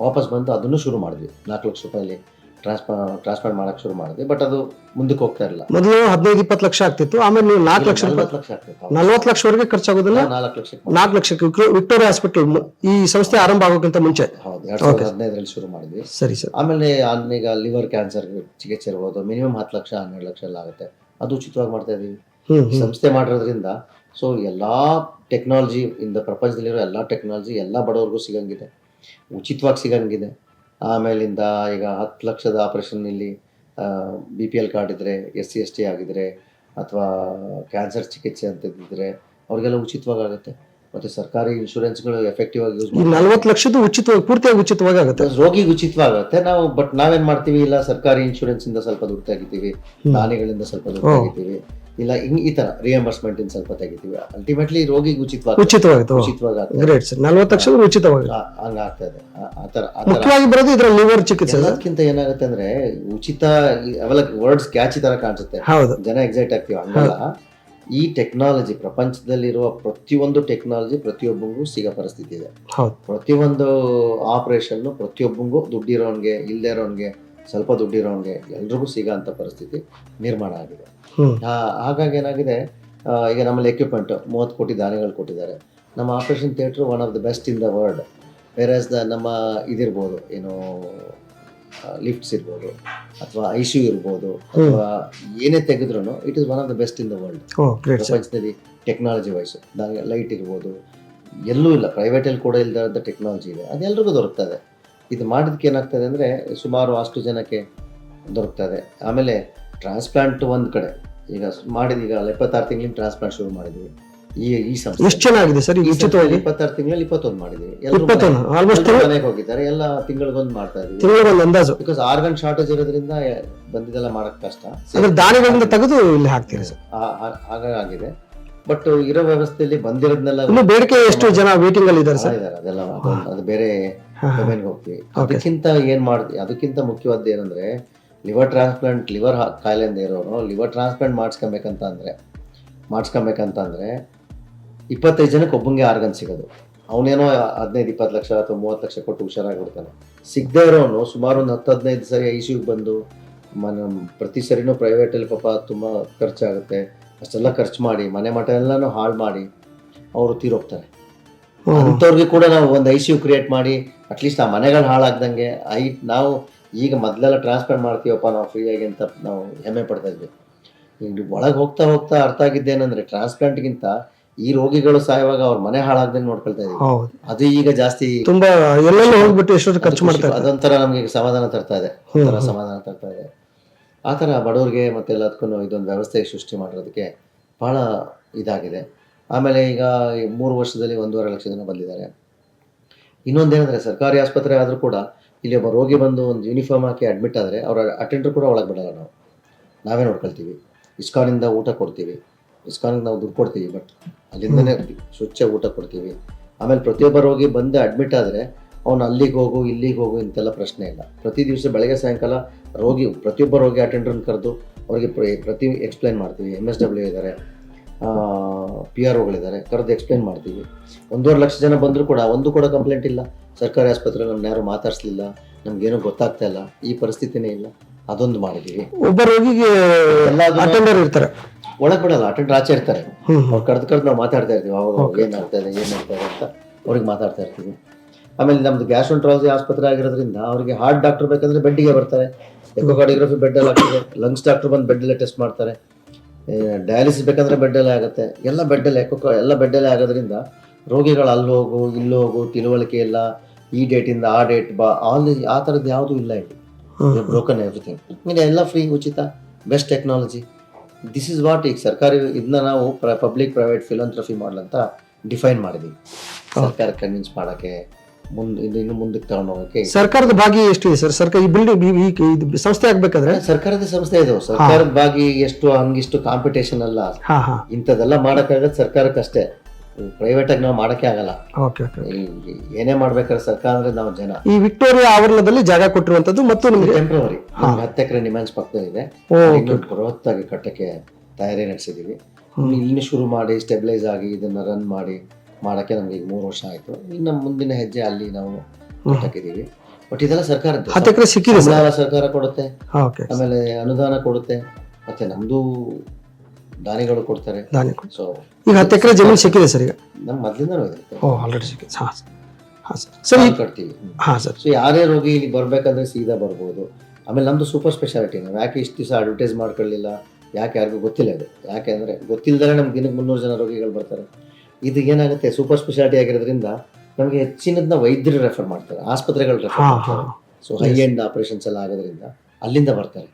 ವಾಪಸ್ ಬಂದು ಅದನ್ನು ಶುರು ಮಾಡಿದ್ವಿ. ನಾಲ್ಕು ಲಕ್ಷ ರೂಪಾಯಲ್ಲಿ ಟ್ರಾನ್ಸ್ಫರ್ ಟ್ರಾನ್ಸ್ಫರ್ ಮಾಡಕ್ ಶುರು ಮಾಡಿದ್ವಿ ಬಟ್ ಅದು ಮುಂದಕ್ಕೆ ಹೋಗ್ತಾ ಇಲ್ಲ ಮೊದಲು ಹದಿನೈದು ಇಪ್ಪತ್ತು ಲಕ್ಷ ಆಗ್ತಿತ್ತು. ಆಮೇಲೆ ನೀವು ನಾಲ್ಕು ಲಕ್ಷ ನಲ್ವತ್ತು ಲಕ್ಷ ಆಗ್ತಿತ್ತು. ನಲ್ವತ್ತು ಲಕ್ಷವರೆಗೆ ಖರ್ಚಾಗೋದಿಲ್ಲ? ನಾಲ್ಕು ಲಕ್ಷ ನಾಲ್ಕು ಲಕ್ಷಕ್ಕೆ. ವಿಕ್ಟೋ- ವಿಕ್ಟೋರಿಯಾ ಹಾಸ್ಪಿಟಲ್ ಈ ಸಂಸ್ಥೆ ಆರಂಭ ಆಗೋಕ್ಕಿಂತ ಮುಂಚೆ. ಹೌದು ಎರಡ್ ಸಾವಿರದ ಹದಿನೈದರಲ್ಲಿ ಶುರು ಮಾಡಿದ್ವಿ. ಸರಿ ಸರ್. ಆಮೇಲೆ ಈಗ ಲಿವರ್ ಕ್ಯಾನ್ಸರ್ ಚಿಕಿತ್ಸೆ ಇರ್ಬೋದು ಮಿನಿಮಮ್ ಹತ್ತು ಲಕ್ಷ ಹನ್ನೆರಡು ಲಕ್ಷ ಎಲ್ಲ ಆಗುತ್ತೆ. ಅದು ಉಚಿತವಾಗಿ ಮಾಡ್ತಾ ಇದೀವಿ. ಹ್ಮ್ ಈ ಹ್ಮ್. ಸಂಸ್ಥೆ ಮಾಡಿರೋದ್ರಿಂದ ಸೊ ಎಲ್ಲಾ ಟೆಕ್ನಾಲಜಿ ಇಂದ ಪ್ರಪಂಚದಲ್ಲಿರೋ ಎಲ್ಲಾ ಟೆಕ್ನಾಲಜಿ ಎಲ್ಲಾ ಬಡವರಿಗೂ ಸಿಗಂಗಿದೆ. ಉಚಿತವಾಗಿ ಸಿಗಂಗಿದೆ. ಆಮೇಲಿಂದ ಈಗ ಹತ್ತು ಲಕ್ಷದ ಆಪರೇಷನ್ ಇಲ್ಲಿ ಬಿ ಪಿ ಎಲ್ ಕಾರ್ಡ್ ಇದ್ದರೆ ಎಸ್ ಸಿ ಎಸ್ ಟಿ ಆಗಿದ್ರೆ ಅಥವಾ ಕ್ಯಾನ್ಸರ್ ಚಿಕಿತ್ಸೆ ಅಂತ ಇದ್ದಿದ್ರೆ ಅವ್ರಿಗೆಲ್ಲ ಉಚಿತವಾಗಿ ಆಗುತ್ತೆ ಮತ್ತು ಸರ್ಕಾರಿ ಇನ್ಶೂರೆನ್ಸ್ಗಳು ಎಫೆಕ್ಟಿವ್ ಆಗಿ ಯೂಸ್ ನಲ್ವತ್ತು ಲಕ್ಷದ್ದು ಉಚಿತವಾಗಿ ಪೂರ್ತಿಯಾಗಿ ಉಚಿತವಾಗಿ ಆಗುತ್ತೆ. ರೋಗಿಗೆ ಉಚಿತವಾಗುತ್ತೆ. ನಾವು ಬಟ್ ನಾವೇನ್ ಮಾಡ್ತೀವಿ? ಇಲ್ಲ ಸರ್ಕಾರಿ ಇನ್ಶೂರೆನ್ಸ್ ಇಂದ ಸ್ವಲ್ಪ ದುಡ್ಡು ತೆಗಿತೀವಿ. ದಾನಿಗಳಿಂದ ಸ್ವಲ್ಪ ದುಡ್ಡು. ತೆಗಿತೀವಿ. ಇಲ್ಲ ಹಿಂಗ್ ಈ ತರ ರಿಯಂಬರ್ಸ್ಮೆಂಟ್ ಇನ್ ಸ್ವಲ್ಪ ತೆಗಿತೀವಿ. ಅಲ್ಟಿಮೇಟ್ಲಿ ರೋಗಿಗೆ ಉಚಿತವಾಗಿ ಉಚಿತವಾಗುತ್ತೆ ಉಚಿತವಾಗಿ ಆಗ್ತದೆ ಗ್ರೇಟ್ ಸರ್ ನಲ್ವತ್ತು ಲಕ್ಷ ಉಚಿತವಾಗಿ ಆ- ಹಂಗ ಆ- ಆ ತರ ಆ ತರ. ಮುಖ್ಯವಾಗಿ ಬರೋದು ಇದ್ರ ಲಿವರ್ ಚಿಕಿತ್ಸೆ ಸರ್. ಎಲ್ಲದಕ್ಕಿಂತ ಏನಾಗುತ್ತೆ ಅಂದ್ರೆ ಉಚಿತ ಈ- ಅವೆಲ್ಲ ವರ್ಡ್ಸ್ ಕ್ಯಾಚಿ ತರ ಕಾಣಿಸುತ್ತೆ. ಹೌದು. ಜನ ಎಕ್ಸೈಟ್ ಆಗ್ತೀವಿ. ಹಂಗಲ್ಲ. ಈ ಟೆಕ್ನಾಲಜಿ ಪ್ರಪಂಚದಲ್ಲಿರುವ ಪ್ರತಿಯೊಂದು ಟೆಕ್ನಾಲಜಿ ಪ್ರತಿಯೊಬ್ಬರಿಗೂ ಸಿಗೋ ಪರಿಸ್ಥಿತಿ ಇದೆ. ಹೌದು. ಪ್ರತಿಯೊಂದು ಆಪರೇಷನ್ ಪ್ರತಿಯೊಬ್ಬಂಗೂ ದುಡ್ಡಿರೋನ್ಗೆ ಇಲ್ದೇ ಇರೋನ್ಗೆ ಸ್ವಲ್ಪ ದುಡ್ಡಿರೋನ್ಗೆ ಎಲ್ರಿಗೂ ಸಿಗೋ ಅಂತ ಪರಿಸ್ಥಿತಿ ನಿರ್ಮಾಣ ಆಗಿದೆ. ಹಾಗಾಗಿ ಏನಾಗಿದೆ ಈಗ ನಮ್ಮಲ್ಲಿ ಎಕ್ವಿಪ್ಮೆಂಟ್ ಮೂವತ್ತು ಕೋಟಿ ದಾನಿಗಳು ಕೊಟ್ಟಿದ್ದಾರೆ. ನಮ್ಮ operation theatre one of the best in the world whereas the ನಮ್ಮ ಇದಿರ್ಬೋದು ಏನು ಲಿಫ್ಟ್ಸ್ ಇರ್ಬೋದು ಅಥವಾ ಐ ಸಿ ಯು ಇರ್ಬೋದು ಅಥವಾ ಏನೇ ತೆಗೆದ್ರು it is one of the best in the world ಪ್ರಪಂಚದಲ್ಲಿ ಟೆಕ್ನಾಲಜಿ ವೈಸ್ ಲೈಟ್ ಇರ್ಬೋದು ಎಲ್ಲೂ ಇಲ್ಲ ಪ್ರೈವೇಟಲ್ಲಿ ಕೂಡ ಇಲ್ಲದ ಟೆಕ್ನಾಲಜಿ ಇದೆ. ಅದೆಲ್ಲರಿಗೂ ದೊರಕ್ತದೆ. ಇದು ಮಾಡಿದಕ್ಕೆ ಏನಾಗ್ತದೆ ಅಂದರೆ ಸುಮಾರು ಅಷ್ಟು ಜನಕ್ಕೆ ದೊರಕ್ತದೆ. ಆಮೇಲೆ ಟ್ರಾನ್ಸ್ಪ್ಲಾಂಟ್ ಒಂದು ಕಡೆ. ಈಗ ಮಾಡಿದ ಈಗ ಇಪ್ಪತ್ತಾರು ತಿಂಗಳಿಂದ ಟ್ರಾನ್ಸ್ಪ್ಲಾಂಟ್ ಶುರು ಮಾಡಿದ್ವಿ. ಈ ಈ ಸಂಸ್ಥೆ. ಎಷ್ಟು ಚೆನ್ನಾಗಿದೆ ಸರ್ ಉಚಿತವಾಗಿ ಇಪ್ಪತ್ತಾರು ತಿಂಗಳಲ್ಲಿ ಇಪ್ಪತ್ತೊಂದು ಮಾಡಿದ್ವಿ. ಇಪ್ಪತ್ತೊಂದು ಆಲ್ಮೋಸ್ಟ್ ಮನೆ- ಮನೆಗೆ ಹೋಗಿದ್ದಾರೆ. ಎಲ್ಲ ತಿಂಗಳಿಗೊಂದು ಮಾಡ್ತಾ ಇದೀವಿ. ತಿಂಗಳಿಗೊಂದು ಅಂದಾಜು. ಬಿಕಾಸ್ ಆರ್ಗನ್ ಶಾರ್ಟೇಜ್ ಇರೋದ್ರಿಂದ ಬಂದಿದ್ದೆಲ್ಲ ಮಾಡಕ್ ಕಷ್ಟ. ಅಂದ್ರೆ ದಾನಿಗಳಿಂದ ತೆಗೆದು ಇಲ್ಲಿ ಹಾಕ್ತೀರಿ ಸರ್? ಹಾಗಾಗಿದೆ ಬಟ್ ಇರೋ ವ್ಯವಸ್ಥೆಯಲ್ಲಿ ಬಂದಿರೋದ್ನೆಲ್ಲ ಇನ್ನು ಬೇಡಿಕೆ ಎಷ್ಟು ಜನ ವೇಟಿಂಗ್ ಅಲ್ಲಿ ಇದ್ದಾರೆ ಸರ್? ಇದ್ದಾರೆ ಅದೆಲ್ಲ ಅದು ಬೇರೆ. ಡೊಮೇನ್ಗೆ ಹೋಗ್ತೀವಿ. ಅದಕ್ಕಿಂತ ಏನ್ ಮಾಡ್ತೀವಿ ಅದಕ್ಕಿಂತ ಮುಖ್ಯವಾದ ಏನಂದ್ರೆ ಲಿವರ್ ಟ್ರಾನ್ಸ್ಪ್ಲಾಂಟ್ ಲಿವರ್ ಕಾಯಿಲೆಯಿಂದ ಇರೋರು ಲಿವರ್ ಟ್ರಾನ್ಸ್ಪ್ಲಾಂಟ್ ಮಾಡಿಸ್ಕೊಬೇಕಂತ ಅಂದರೆ ಮಾಡಿಸ್ಕೊಬೇಕಂತ ಅಂದರೆ ಇಪ್ಪತ್ತೈದು ಜನಕ್ಕೆ ಒಬ್ಬಂಗೆ ಆರ್ಗನ್ ಸಿಗೋದು. ಅವನೇನೋ ಹದಿನೈದು ಇಪ್ಪತ್ತು ಲಕ್ಷ ಅಥವಾ ಮೂವತ್ತು ಲಕ್ಷ ಕೊಟ್ಟು ಹುಷಾರಾಗಿಬಿಡ್ತಾನೆ. ಸಿಗದೆ ಇರೋನು ಸುಮಾರು ಒಂದು ಹತ್ತು ಹದಿನೈದು ಸರಿ ಐ ಸಿ ಬಂದು ಮನ ಪ್ರತಿ ಸರಿನೂ ಪ್ರೈವೇಟಲ್ಲಿ ಪಾಪ ತುಂಬ ಖರ್ಚಾಗುತ್ತೆ. ಅಷ್ಟೆಲ್ಲ ಖರ್ಚು ಮಾಡಿ ಮನೆ ಮಠ ಎಲ್ಲನೂ ಹಾಳು ಮಾಡಿ ಅವರು ತೀರೋಗ್ತಾರೆ. ಅಂಥವ್ರಿಗೆ ಕೂಡ ನಾವು ಒಂದು ಐ ಸಿ ಯು ಕ್ರಿಯೇಟ್ ಮಾಡಿ ಅಟ್ಲೀಸ್ಟ್ ಆ ಮನೆಗಳು ಹಾಳಾಗ್ದಂಗೆ ಐ ನಾವು ಈಗ ಮೊದಲೆಲ್ಲ ಟ್ರಾನ್ಸ್ಫರ್ ಮಾಡ್ತೀವಪ್ಪ ನಾವು ಫ್ರೀಯಾಗಿ ಅಂತ ನಾವು ಹೆಮ್ಮೆ ಪಡ್ತಾ ಇದ್ವಿ. ಈಗ ಒಳಗೆ ಹೋಗ್ತಾ ಹೋಗ್ತಾ ಅರ್ಥ ಆಗಿದ್ದೇನೆಂದ್ರೆ ಟ್ರಾನ್ಸ್ಪ್ಲಾಂಟ್ಗಿಂತ ಈ ರೋಗಿಗಳು ಸಾಯುವಾಗ ಅವ್ರ ಮನೆ ಹಾಳಾಗ್ದಂಗೆ ನೋಡ್ಕೊಳ್ತಾ ಇದ್ದೀವಿ. ಅದು ಈಗ ಜಾಸ್ತಿ ತುಂಬಾ ಎಲ್ಲೆಲ್ಲ ಹೋಗ್ಬಿಟ್ಟು ಎಷ್ಟು ಖರ್ಚು ಮಾಡ್ತಾರೆ. ಅದೊಂಥರ ನಮಗೆ ಸಮಾಧಾನ ತರ್ತಾ ಇದೆ. ಒಂಥರ ಸಮಾಧಾನ ತರ್ತಾ ಇದೆ. ಆ ಥರ ಬಡವ್ರಿಗೆ ಮತ್ತೆ ಎಲ್ಲದಕ್ಕೂ ಇದೊಂದು ವ್ಯವಸ್ಥೆ ಸೃಷ್ಟಿ ಮಾಡಿರೋದಕ್ಕೆ ಭಾಳ ಇದಾಗಿದೆ. ಆಮೇಲೆ ಈಗ ಈ ಮೂರು ವರ್ಷದಲ್ಲಿ ಒಂದೂವರೆ ಲಕ್ಷ ಜನ ಬಂದಿದ್ದಾರೆ. ಇನ್ನೊಂದೇನಂದ್ರೆ ಸರ್ಕಾರಿ ಆಸ್ಪತ್ರೆ ಆದರೂ ಕೂಡ ಇಲ್ಲಿ ಒಬ್ಬ ರೋಗಿ ಬಂದು ಒಂದು ಯೂನಿಫಾರ್ಮ್ ಹಾಕಿ ಅಡ್ಮಿಟ್ ಆದರೆ ಅವರ ಅಟೆಂಡರ್ ಕೂಡ ಒಳಗೆ ಬಿಡಲ್ಲ ನಾವು. ನಾವೇ ನೋಡ್ಕೊಳ್ತೀವಿ. ಇಸ್ಕಾನಿಂದ ಊಟ ಕೊಡ್ತೀವಿ. ಇಸ್ಕಾನಿಗೆ ನಾವು ದುಡ್ಡು ಕೊಡ್ತೀವಿ ಬಟ್ ಅಲ್ಲಿಂದನೇ ಸ್ವಚ್ಛ ಊಟ ಕೊಡ್ತೀವಿ. ಆಮೇಲೆ ಪ್ರತಿಯೊಬ್ಬ ರೋಗಿ ಬಂದು ಅಡ್ಮಿಟ್ ಆದರೆ ಅವನು ಅಲ್ಲಿಗೆ ಹೋಗು, ಇಲ್ಲಿಗೆ ಹೋಗು ಇಂತೆಲ್ಲ ಪ್ರಶ್ನೆ ಇಲ್ಲ. ಪ್ರತಿ ದಿವಸ ಬೆಳಗ್ಗೆ ಸಾಯಂಕಾಲ ರೋಗಿ, ಪ್ರತಿಯೊಬ್ಬ ರೋಗಿ ಅಟೆಂಡರ್ನ ಕರೆದು ಅವರಿಗೆ ಪ್ರತಿ ಎಕ್ಸ್ಪ್ಲೈನ್ ಮಾಡ್ತೀವಿ. ಎಂ ಎಸ್ ಡಬ್ಲ್ಯೂ ಇದ್ದಾರೆ ಪಿ ಆರ್ ಒಗಳಿದ್ದಾರೆ. ಕರೆದು ಎಕ್ಸ್ಪ್ಲೇನ್ ಮಾಡ್ತೀವಿ. ಒಂದೂವರೆ ಲಕ್ಷ ಜನ ಬಂದರೂ ಕೂಡ ಒಂದು ಕೂಡ ಕಂಪ್ಲೇಂಟ್ ಇಲ್ಲ. ಸರ್ಕಾರಿ ಆಸ್ಪತ್ರೆ ನಮ್ಮನ್ನ ಯಾರು ಮಾತಾಡಿಸ್ಲಿಲ್ಲ. ನಮ್ಗೇನು ಗೊತ್ತಾಗ್ತಾ ಇಲ್ಲ. ಈ ಪರಿಸ್ಥಿತಿನೇ ಇಲ್ಲ. ಅದೊಂದು ಮಾಡಿದ್ದೀವಿ. ಒಬ್ಬ ರೋಗಿಗೆ ಅಟೆಂಡರ್ ಇರ್ತಾರೆ. ಒಳಗೆ ಬಿಡಲ್ಲ ಅಟೆಂಡರ್ ಆಚೆ ಇರ್ತಾರೆ. ಅವ್ರು ಕರೆದು ಕರೆದು ನಾವು ಮಾತಾಡ್ತಾ ಇರ್ತೀವಿ. ಅವಾಗ ಏನಾಗ್ತಾ ಇದೆ ಏನಾಗ್ತಾ ಇದೆ ಅಂತ ಅವ್ರಿಗೆ ಮಾತಾಡ್ತಾ ಇರ್ತೀವಿ. ಆಮೇಲೆ ನಮ್ದು ಗ್ಯಾಸ್ಟ್ರೋಲಜಿ ಆಸ್ಪತ್ರೆ ಆಗಿರೋದ್ರಿಂದ ಅವರಿಗೆ ಹಾರ್ಟ್ ಡಾಕ್ಟರ್ ಬೇಕಂದ್ರೆ ಬೆಡ್ಡಿಗೆ ಬರ್ತಾರೆ. ಎಕೋಕಾರ್ಡಿಯೋಗ್ರಫಿ ಬೆಡ್ಡಲ್ಲಿ ಆಗ್ತದೆ ಲಂಗ್ಸ್ ಡಾಕ್ಟರ್ ಬಂದು ಬೆಡ್ಡಲ್ಲೇ ಟೆಸ್ಟ್ ಮಾಡ್ತಾರೆ. ಡಯಾಲಿಸಿಸ್ ಬೇಕಂದ್ರೆ ಬೆಡ್ಡಲ್ಲೇ ಆಗುತ್ತೆ. ಎಲ್ಲ ಬೆಡ್ಡಲ್ಲೇ ಕುಕ್ಕ ಎಲ್ಲ ಬೆಡ್ಡಲ್ಲೇ ಆಗೋದ್ರಿಂದ ರೋಗಿಗಳು ಅಲ್ಲೋಗು ಇಲ್ಲೋಗು ಇಲ್ಲಿ ಹೋಗು ತಿಳುವಳಿಕೆ ಇಲ್ಲ. ಈ ಡೇಟಿಂದ ಆ ಡೇಟ್ ಬಾ ಆಲ್ ಆ ಥರದ್ದು ಯಾವುದೂ ಇಲ್ಲ ಇಲ್ಲಿ. ಬ್ರೋಕನ್ ಎವ್ರಿಥಿಂಗ್ ಮೀನ್ ಎಲ್ಲ ಫ್ರೀ ಉಚಿತ best technology this is what ಈಗ ಸರ್ಕಾರಿ ಇದನ್ನ ನಾವು ಪಬ್ಲಿಕ್ ಪ್ರೈವೇಟ್ ಫಿಲೋಥ್ರಫಿ ಮಾಡಲ್ ಅಂತ ಡಿಫೈನ್ ಮಾಡಿದ್ವಿ. ಸರ್ಕಾರ ಕನ್ವಿನ್ಸ್ ಮಾಡೋಕ್ಕೆ. ಮುಂದೆ ಇದು ಇನ್ನು ಮುಂದಕ್ಕೆ ತಗೊಂಡು ಹೋಗಕ್ಕೆ ಸರ್ಕಾರದ ಭಾಗಿ ಎಷ್ಟಿದೆ ಸರ್? ಸರ್ಕಾರ ಈ ಬಿಲ್ಡಿಂಗ್ ಇದು ಸಂಸ್ಥೆ ಆಗ್ಬೇಕಾದ್ರೆ? ಸರ್ಕಾರದ ಸಂಸ್ಥೆ ಇದು. ಸರ್ಕಾರದ ಭಾಗಿ ಎಷ್ಟು ಹಂಗಿಷ್ಟು ಕಾಂಪಿಟೇಷನ್ ಅಲ್ಲ. ಹಾ ಹಾ. ಇಂಥದ್ದೆಲ್ಲ ಮಾಡೋಕ್ಕಾಗತ್ತೆ ಸರ್ಕಾರಕ್ಕಷ್ಟೇ ಪ್ರೈವೇಟ್ ಆಗಿ ನಾವು ಮಾಡೋಕ್ಕೆ ಆಗಲ್ಲ. Okay okay. ಈ- ಏನೇ ಮಾಡ್ಬೇಕಾದ್ರೆ ಸರ್ಕಾರ ಅಂದ್ರೆ ನಾವು ಜನ. ಈ ವಿಕ್ಟೋರಿಯಾ ಆವರಣದಲ್ಲಿ ಜಾಗ ಕೊಟ್ಟಿರುವಂತದ್ದು ಮತ್ತು ನಿಮಗೆ ಟೆಂಪ್ರವರಿ ಹತ್ತು ಎಕರೆ ನಿಮ್ಯಾನ್ಸ್ ಪಕ್ಕದಲ್ಲಿದೆ. ಇನ್ನು ಬೃಹತ್ತಾಗಿ ಕಟ್ಟಕ್ಕೆ ತಯಾರಿ ನಡೆಸಿದೀವಿ. ಇಲ್ಲಿ ಶುರು ಮಾಡಿ ಸ್ಟೆಬಿಲೈಸ್ ಆಗಿ ಇದನ್ನ ರನ್ ಮಾಡಿ. ಮಾಡಕ್ಕೆ ನಮ್ಗೆ ಈಗ ಮೂರು ವರ್ಷ ಆಯ್ತು. ಇನ್ನು ಮುಂದಿನ ಹೆಜ್ಜೆ ಅಲ್ಲಿ ನಾವು ಹಾಕಿದ್ದೀವಿ ಬಟ್ ಇದೆಲ್ಲ ಸರ್ಕಾರ ಸರ್ಕಾರ ಕೊಡುತ್ತೆ. ಆಮೇಲೆ ಅನುದಾನ ಕೊಡುತ್ತೆ. ಮತ್ತೆ ನಮ್ದು ದಾನಿಗಳು ಕೊಡ್ತಾರೆ. ಸೊ ಈಗ ಹತ್ತು ಎಕರೆ ಜಮೀನು ಸಿಕ್ಕಿದೆ ಸರ್ ಈಗ? ನಮ್ಮ ಮೊದ್ಲಿಂದನೂ ಇದೆ. ಓ ಆಲ್ರೆಡಿ ಸಿಕ್ಕಿದೆ. ಹಾಂ ಹಾಂ ಸರ್. ಈಗ ಕಟ್ತೀವಿ. ಹಾಂ ಸರ್. ಸೊ ಯಾರೇ ರೋಗಿ ಇಲ್ಲಿ ಬರಬೇಕಂದ್ರೆ ಸೀದಾ ಬರ್ಬೋದು. ಆಮೇಲೆ ನಮ್ದು ಸೂಪರ್ ಸ್ಪೆಷಾಲಿಟಿ ನಾವು ಯಾಕೆ ಇಷ್ಟು ದಿವಸ ಅಡ್ವರ್ಟೈಸ್ ಮಾಡ್ಕೊಳ್ಳಿಲ್ಲ? ಯಾಕೆ ಯಾರಿಗೂ ಗೊತ್ತಿಲ್ಲ ಅದು ಯಾಕೆ ಅಂದರೆ ಗೊತ್ತಿಲ್ಲದೇ ನಮ್ಗೆ ದಿನಕ್ಕೆ ಮುನ್ನೂರು ಜನ ರೋಗಿಗಳು ಬರ್ತಾರೆ. ಇದು ಏನಾಗುತ್ತೆ? ಸೂಪರ್ ಸ್ಪೆಷಾಲಿಟಿ ಆಗಿರೋದ್ರಿಂದ ನಮಗೆ ಹೆಚ್ಚಿನದನ್ನ ವೈದ್ಯರು ರೆಫರ್ ಮಾಡ್ತಾರೆ. ಆಸ್ಪತ್ರೆಗಳು ರೆಫರ್ ಮಾಡ್ತಾರೆ. ಸೊ ಹೈ ಎಂಡ್ ಆಪರೇಷನ್ಸ್ ಎಲ್ಲ ಆಗೋದ್ರಿಂದ ಅಲ್ಲಿಂದ ಬರ್ತಾರೆ.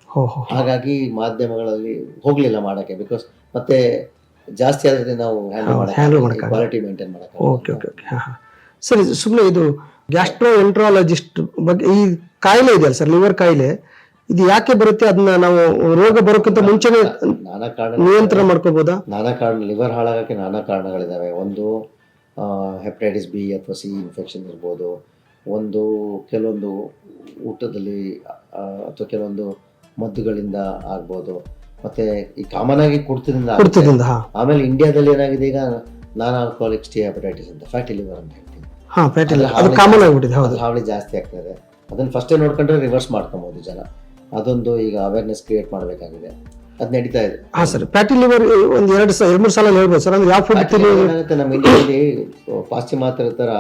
ಹಾಗಾಗಿ ಮಾಧ್ಯಮಗಳಲ್ಲಿ ಹೋಗ್ಲಿಲ್ಲ ಮಾಡಕ್ಕೆ ಬಿಕಾಸ್ ಮತ್ತೆ ಜಾಸ್ತಿ ಆದ್ರೆ ನಾವು ಹ್ಯಾಂಡಲ್. ಕ್ವಾಲಿಟಿ ಮೇಂಟೈನ್ ಮಾಡೋಕ್ಕೆ ಓಕೆ ಓಕೆ ಓಕೆ. ಹಾಂ ಹಾಂ. ಇದು ಸುಮ್ಮನೆ ಇದು ಗ್ಯಾಸ್ಟ್ರೋ ಎಂಟ್ರಾಲಜಿಸ್ಟ್ ಬಗ್ಗೆ ಈ ಕಾಯಿಲೆ ಇದೆಯಲ್ಲ ಸರ್ ಲಿವರ್ ಕಾಯಿಲೆ. ಇದು ಯಾಕೆ ಬರುತ್ತೆ? ಅದನ್ನ ನಾವು ರೋಗ ಬರೋಕ್ಕಿಂತ ಮುಂಚೆನೆ ನಾನಾ ಕಾರಣ ನಿಯಂತ್ರಣ ಮಾಡ್ಕೋಬಹುದಾ ನಾನಾ ಕಾರಣ ಲಿವರ್ ಹಾಳಾಗಕ್ಕೆ ನಾನಾ ಕಾರಣಗಳಿದ್ದಾವೆ ಒಂದು ಹೆಪಟೈಟಿಸ್ ಬಿ ಅಥವಾ ಸಿ ಇನ್ಫೆಕ್ಷನ್ ಇರ್ಬೋದು. ಒಂದು ಕೆಲವೊಂದು ಊಟದಲ್ಲಿ ಅಥವಾ ಕೆಲವೊಂದು ಮದ್ದುಗಳಿಂದ ಆಗ್ಬೋದು. ಮತ್ತೆ ಈ ಕಾಮನ್ ಆಗಿ ಕುಡ್ತದಿಂದ. ಆಮೇಲೆ ಇಂಡಿಯಾದಲ್ಲಿ ಏನಾಗಿದೆ ಈಗ? ನಾನ್ ಆಲ್ಕೋಹಾಲಿಕ್ ಸ್ಟಿ ಹೆಪಟೈಟಿಸ್ ಅಂತ ಫ್ಯಾಟಿ ಲಿವರ್ ಅಂತ ಹೇಳ್ತೀವಿ. ಹಾ ಪ್ಯಾಟಿಲ್ ಅದು ಹಾವಳಿ- ಜಾಸ್ತಿ ಆಗ್ತದೆ ಅದನ್ನ ಫಸ್ಟೇ ನೋಡ್ಕೊಂಡ್ರೆ ರಿವರ್ಸ್ ಮಾಡ್ಕೊಬಹುದು ಜನ. ಅದೊಂದು ಈಗ ಅವೇರ್ನೆಸ್ ಕ್ರಿಯೇಟ್ ಮಾಡಬೇಕಾಗಿದೆ. ಅದ್ ನಡೀತಾ ಇದೆ. ಹಾ ಸರ್ ಫ್ಯಾಟಿ ಲಿವರ್ ಒಂದ್ ಎರಡು ಸಾವಿರ ಎರಡು ಮೂರು ಸಲ ಹೇಳ್ಬೋದು ಸರ್ ಅಂದ್ರೆ ಯಾವ ಫುಡ್ ಏನಾಗುತ್ತೆ ನಮ್ಮ ಇಂಡಿಯಲ್ಲಿ ಪಾಶ್ಚಿಮಾತ್ಯರ ಥರ